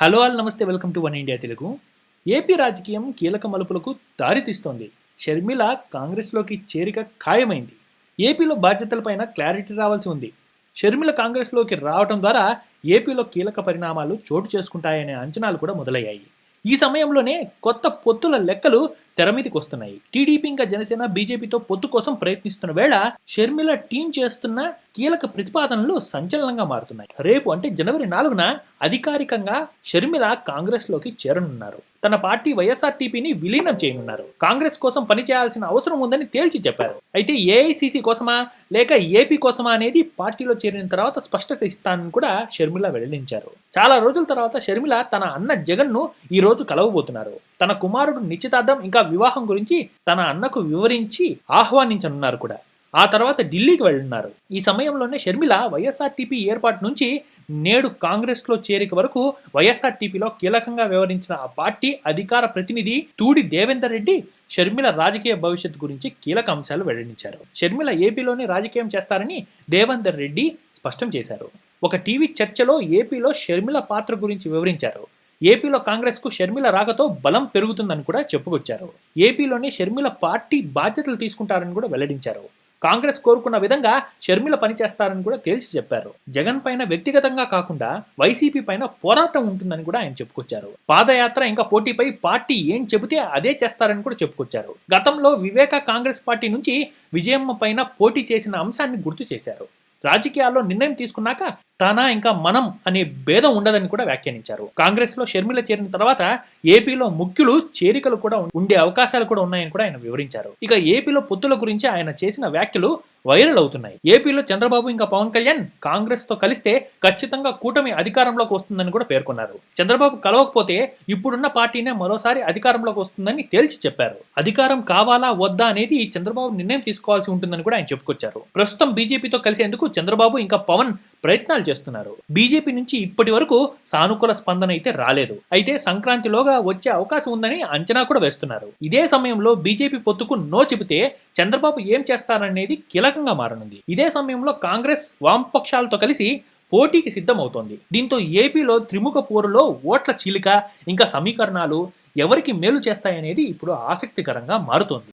Hello all నమస్తే welcome to one India Telugu. AP రాజకీయం కీలక మలుపులకు దారితీస్తోంది. షర్మిల కాంగ్రెస్లోకి చేరిక ఖాయమైంది. ఏపీలో బాధ్యతలపైన క్లారిటీ రావాల్సి ఉంది. షర్మిల కాంగ్రెస్లోకి రావడం ద్వారా ఏపీలో కీలక పరిణామాలు చోటు చేసుకుంటాయనే అంచనాలు కూడా మొదలయ్యాయి. ఈ సమయంలోనే కొత్త పొత్తుల లెక్కలు తెరమీదికి వస్తున్నాయి. టీడీపీ ఇంకా జనసేన బీజేపీతో పొత్తు కోసం ప్రయత్నిస్తున్న వేళ షర్మిల టీం చేస్తున్న కీలక ప్రతిపాదనలు సంచలనంగా మారుతున్నాయి. రేపు అంటే జనవరి నాలుగున అధికారికంగా షర్మిల కాంగ్రెస్లోకి చేరనున్నారు. తన పార్టీ వైఎస్ఆర్టీపీని విలీనం చేయనున్నారు. కాంగ్రెస్ కోసం పనిచేయాల్సిన అవసరం ఉందని తేల్చి చెప్పారు. అయితే ఏఐసిసి కోసమా లేక ఏపీ కోసమా అనేది పార్టీలో చేరిన తర్వాత స్పష్టత ఇస్తానని కూడా షర్మిల వెల్లడించారు. చాలా రోజుల తర్వాత షర్మిల తన అన్న జగన్ను ఈ రోజు కలవబోతున్నారు. తన కుమారుడు నిశ్చితార్థం ఇంకా వివాహం గురించి తన అన్నకు వివరించి ఆహ్వానించనున్నారు కూడా. ఆ తర్వాత ఢిల్లీకి వెళ్ళున్నారు. ఈ సమయంలోనే షర్మిల వైఎస్ఆర్టీపీ ఏర్పాటు నుంచి నేడు కాంగ్రెస్లో చేరిక వరకు వైఎస్ఆర్టీపీలో కీలకంగా వ్యవహరించిన ఆ పార్టీ అధికార ప్రతినిధి తూడి దేవేందర్ రెడ్డి షర్మిల రాజకీయ భవిష్యత్తు గురించి కీలక అంశాలు వెల్లడించారు. షర్మిల ఏపీలోనే రాజకీయం చేస్తారని దేవేందర్ రెడ్డి స్పష్టం చేశారు. ఒక టీవీ చర్చలో ఏపీలో షర్మిల పాత్ర గురించి వివరించారు. ఏపీలో కాంగ్రెస్కు షర్మిల రాకతో బలం పెరుగుతుందని కూడా చెప్పుకొచ్చారు. ఏపీలోనే షర్మిల పార్టీ బాధ్యతలు తీసుకుంటారని కూడా వెల్లడించారు. కాంగ్రెస్ కోరుకున్న విధంగా షర్మిల పనిచేస్తారని కూడా తేల్చి చెప్పారు. జగన్ పైన వ్యక్తిగతంగా కాకుండా వైసీపీ పైన పోరాటం ఉంటుందని కూడా ఆయన చెప్పుకొచ్చారు. పాదయాత్ర ఇంకా పోటీపై పార్టీ ఏం చెబితే అదే చేస్తారని కూడా చెప్పుకొచ్చారు. గతంలో వివేక కాంగ్రెస్ పార్టీ నుంచి విజయమ్మ పైన పోటీ చేసిన అంశాన్ని గుర్తు చేశారు. రాజకీయాల్లో నిర్ణయం తీసుకున్నాక తన ఇంకా మనం అనే భేదం ఉండదని కూడా వ్యాఖ్యానించారు. కాంగ్రెస్లో షర్మిల చేరిన తర్వాత ఏపీలో ముఖ్యులు చేరికలు కూడా ఉండే అవకాశాలు కూడా ఉన్నాయని కూడా ఆయన వివరించారు. ఇక ఏపీలో పొత్తుల గురించి ఆయన చేసిన వ్యాఖ్యలు వైరల్ అవుతున్నాయి. ఏపీలో చంద్రబాబు ఇంకా పవన్ కళ్యాణ్ కాంగ్రెస్తో కలిస్తే ఖచ్చితంగా కూటమి అధికారంలోకి వస్తుందని కూడా పేర్కొన్నారు. చంద్రబాబు కలవకపోతే ఇప్పుడున్న పార్టీనే మరోసారి అధికారంలోకి వస్తుందని తేల్చి చెప్పారు. అధికారం కావాలా వద్దా అనేది చంద్రబాబు నిర్ణయం తీసుకోవాల్సి ఉంటుందని కూడా ఆయన చెప్పుకొచ్చారు. ప్రస్తుతం బీజేపీతో కలిసేందుకు చంద్రబాబు ఇంకా పవన్ ప్రయత్నాలు చేస్తున్నారు. బీజేపీ నుంచి ఇప్పటి వరకు సానుకూల స్పందన అయితే రాలేదు. అయితే సంక్రాంతిలోగా వచ్చే అవకాశం ఉందని అంచనా కూడా వేస్తున్నారు. ఇదే సమయంలో బీజేపీ పొత్తుకు నో చెబితే చంద్రబాబు ఏం చేస్తారనేది కీలకంగా మారనుంది. ఇదే సమయంలో కాంగ్రెస్ వామపక్షాలతో కలిసి పోటీకి సిద్ధమవుతోంది. దీంతో ఏపీలో త్రిముఖ పోరులో ఓట్ల చీలిక ఇంకా సమీకరణాలు ఎవరికి మేలు చేస్తాయనేది ఇప్పుడు ఆసక్తికరంగా మారుతోంది.